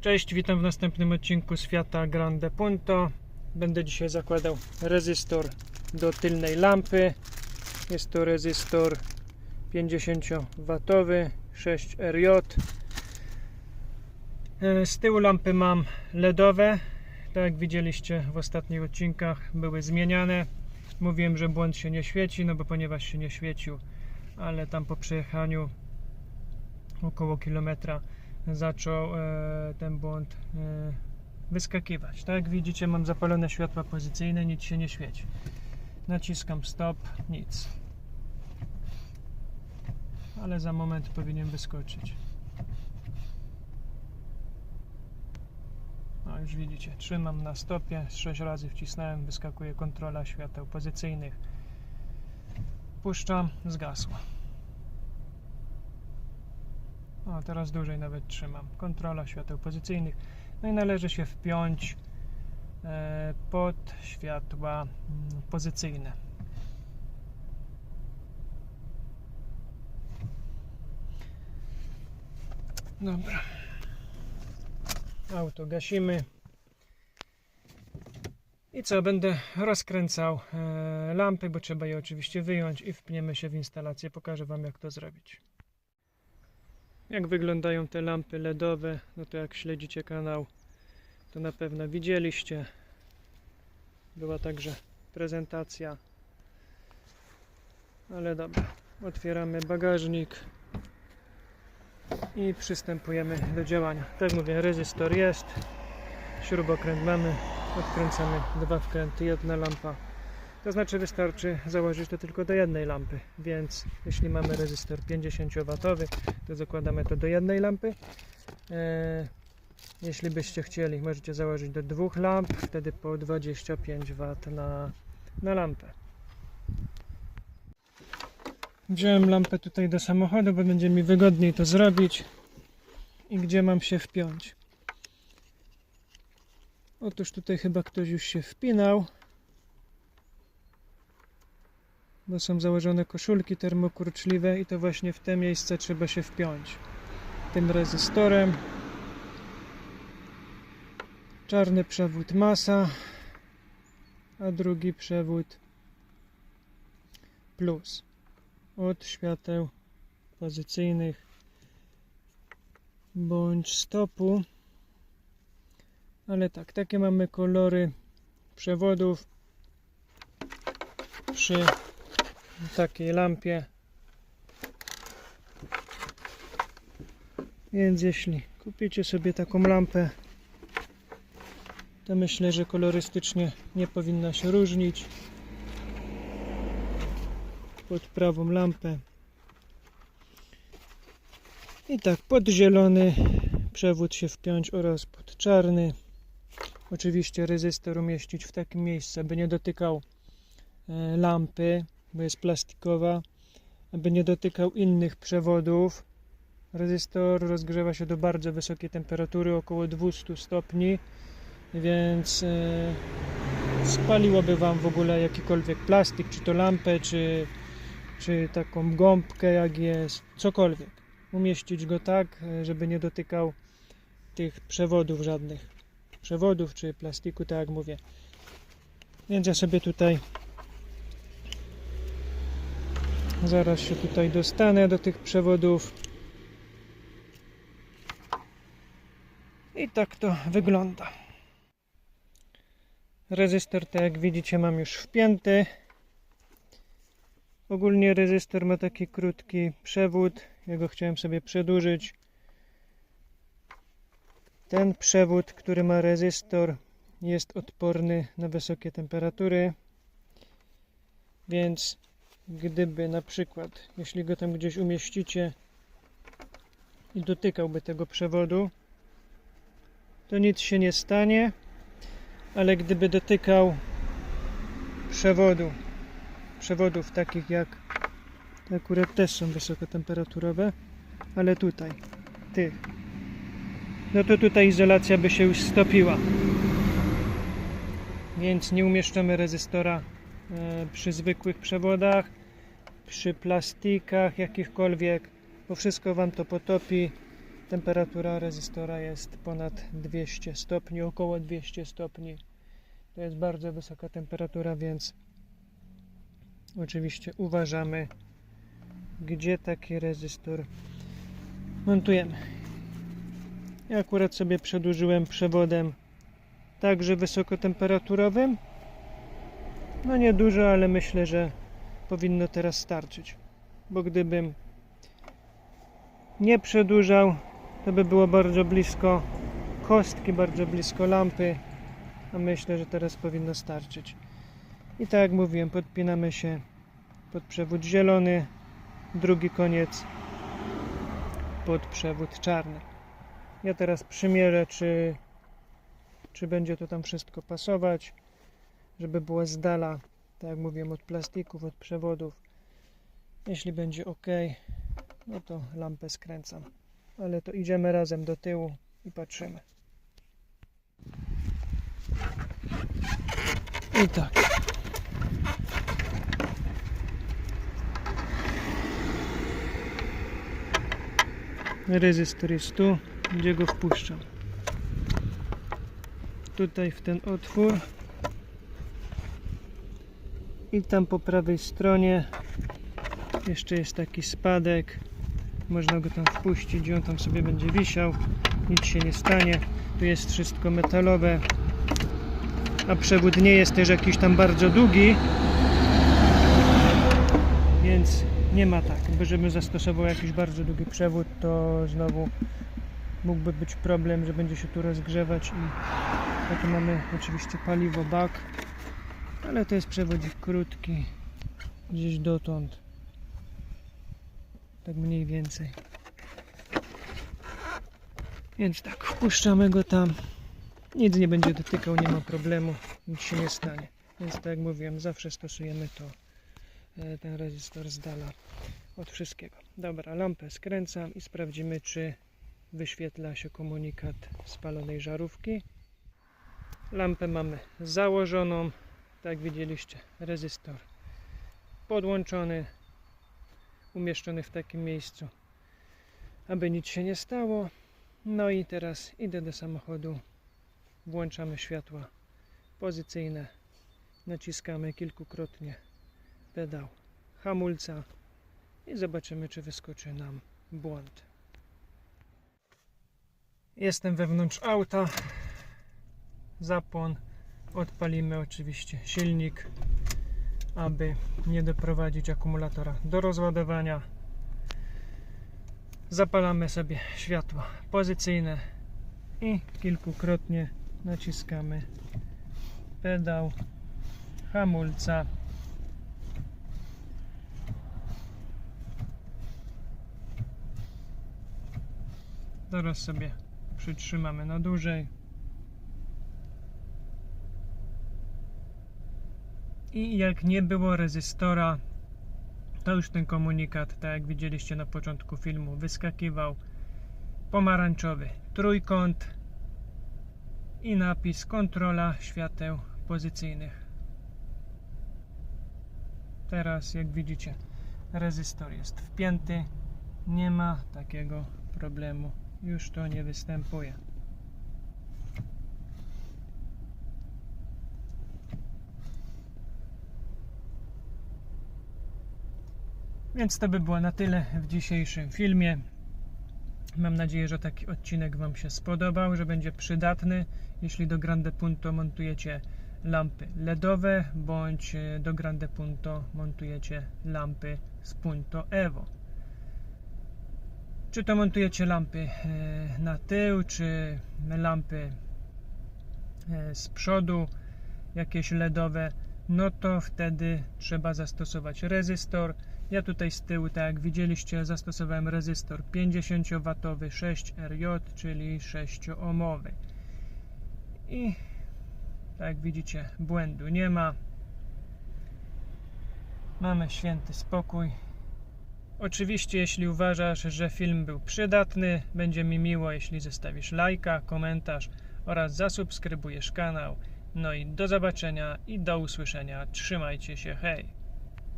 Cześć, witam w następnym odcinku z Fiata Grande Punto. Będę dzisiaj zakładał rezystor do tylnej lampy. Jest to rezystor 50W 6RJ. E, Z tyłu lampy mam LEDowe. Tak jak widzieliście w ostatnich odcinkach były zmieniane. Mówiłem, że błąd się nie świeci, no bo ponieważ się nie świecił, ale tam po przejechaniu około kilometra zaczął e, ten błąd e, wyskakiwać. Tak jak widzicie mam zapalone światła pozycyjne, nic się nie świeci. Naciskam stop, nic. Ale za moment powinien wyskoczyć. No już widzicie, trzymam na stopie, z 6 razy wcisnąłem, wyskakuje kontrola świateł pozycyjnych. Puszczam, zgasła. O, teraz dłużej nawet trzymam. Kontrola świateł pozycyjnych. No i należy się wpiąć e, pod światła mm, pozycyjne. Dobra. Auto gasimy. I co, będę rozkręcał e, lampy, bo trzeba je oczywiście wyjąć i wpniemy się w instalację. Pokażę Wam jak to zrobić. Jak wyglądają te lampy LEDowe, no to jak śledzicie kanał, to na pewno widzieliście. Była także prezentacja. Ale dobra, otwieramy bagażnik i przystępujemy do działania. Tak mówię, rezystor jest, śrubokręt mamy, odkręcamy dwa wkręty, jedna lampa. To znaczy wystarczy założyć to tylko do jednej lampy, więc jeśli mamy rezystor 50W, to zakładamy to do jednej lampy. E, jeśli byście chcieli, możecie założyć do dwóch lamp, wtedy po 25W na, na lampę. Wziąłem lampę tutaj do samochodu, bo będzie mi wygodniej to zrobić. I gdzie mam się wpiąć? Otóż tutaj chyba ktoś już się wpinał bo są założone koszulki termokurczliwe i to właśnie w te miejsce trzeba się wpiąć. Tym rezystorem. Czarny przewód masa a drugi przewód plus. Od świateł pozycyjnych bądź stopu. Ale tak, takie mamy kolory przewodów przy takiej lampie. Więc jeśli kupicie sobie taką lampę, to myślę, że kolorystycznie nie powinna się różnić. Pod prawą lampę. I tak, pod zielony przewód się wpiąć oraz pod czarny. Oczywiście rezystor umieścić w takim miejscu, aby nie dotykał e, lampy, bo jest plastikowa, aby nie dotykał innych przewodów. Rezystor rozgrzewa się do bardzo wysokiej temperatury, około 200 stopni, więc e, spaliłoby Wam w ogóle jakikolwiek plastik, czy to lampę, czy, czy taką gąbkę jak jest, cokolwiek. Umieścić go tak, żeby nie dotykał tych przewodów żadnych. Przewodów czy plastiku, tak jak mówię. Więc ja sobie tutaj Zaraz się tutaj dostanę do tych przewodów. I tak to wygląda. Rezystor, tak jak widzicie, mam już wpięty. Ogólnie rezystor ma taki krótki przewód. Ja go chciałem sobie przedłużyć. Ten przewód, który ma rezystor, jest odporny na wysokie temperatury. Więc gdyby na przykład, jeśli go tam gdzieś umieścicie i dotykałby tego przewodu, to nic się nie stanie, ale gdyby dotykał przewodu, przewodów takich jak te akurat też są wysokotemperaturowe, ale tutaj, tych, no to tutaj izolacja by się już stopiła. Więc nie umieszczamy rezystora e, przy zwykłych przewodach, przy plastikach jakichkolwiek, bo wszystko Wam to potopi Temperatura rezystora jest ponad 200 stopni, około 200 stopni. To jest bardzo wysoka temperatura, więc oczywiście uważamy, gdzie taki rezystor montujemy. Ja akurat sobie przedłużyłem przewodem także wysokotemperaturowym. No nie dużo, ale myślę, że powinno teraz starczyć. Bo gdybym nie przedłużał, to by było bardzo blisko kostki, bardzo blisko lampy. A myślę, że teraz powinno starczyć. I tak jak mówiłem, podpinamy się pod przewód zielony, drugi koniec pod przewód czarny. Ja teraz przymierzę, czy, czy będzie to tam wszystko pasować, żeby było z dala, tak jak mówiłem, od plastików, od przewodów. Jeśli będzie ok, no to lampę skręcam. Ale to idziemy razem do tyłu i patrzymy. I tak. Rezystor jest tu, gdzie go wpuszczam. Tutaj w ten otwór. I tam po prawej stronie jeszcze jest taki spadek. Można go tam wpuścić i on tam sobie będzie wisiał. Nic się nie stanie. Tu jest wszystko metalowe. A przewód nie jest też jakiś tam bardzo długi. Więc nie ma tak, bo żebym zastosował jakiś bardzo długi przewód, to znowu mógłby być problem, że będzie się tu rozgrzewać i tu mamy oczywiście paliwo bak, ale to jest przewodzik krótki, gdzieś dotąd, tak mniej więcej. Więc tak, wpuszczamy go tam, nic nie będzie dotykał, nie ma problemu, nic się nie stanie. Więc tak jak mówiłem, zawsze stosujemy to e, ten rezystor z dala od wszystkiego. Dobra, lampę skręcam i sprawdzimy, czy wyświetla się komunikat spalonej żarówki. Lampę mamy założoną, tak widzieliście, rezystor podłączony, umieszczony w takim miejscu, aby nic się nie stało. No i teraz idę do samochodu, włączamy światła pozycyjne, naciskamy kilkukrotnie pedał hamulca i zobaczymy, czy wyskoczy nam błąd. Jestem wewnątrz auta. Zapłon. Odpalimy oczywiście silnik, aby nie doprowadzić akumulatora do rozładowania. Zapalamy sobie światła pozycyjne i kilkukrotnie naciskamy pedał hamulca. Teraz sobie przytrzymamy na dłużej. I jak nie było rezystora, to już ten komunikat, tak jak widzieliście na początku filmu, wyskakiwał pomarańczowy trójkąt i napis kontrola świateł pozycyjnych. Teraz, jak widzicie, rezystor jest wpięty, nie ma takiego problemu już to nie występuje. Więc to by było na tyle w dzisiejszym filmie. Mam nadzieję, że taki odcinek Wam się spodobał, że będzie przydatny, jeśli do Grande Punto montujecie lampy LEDowe, bądź do Grande Punto montujecie lampy z Punto Evo. Czy to montujecie lampy e, na tył, czy lampy e, z przodu, jakieś LEDowe, no to wtedy trzeba zastosować rezystor. Ja tutaj z tyłu, tak jak widzieliście, zastosowałem rezystor 50W 6RJ, czyli 6-ohmowy. I tak jak widzicie, błędu nie ma. Mamy święty spokój. Oczywiście, jeśli uważasz, że film był przydatny, będzie mi miło, jeśli zostawisz lajka, komentarz oraz zasubskrybujesz kanał. No i do zobaczenia i do usłyszenia. Trzymajcie się, hej!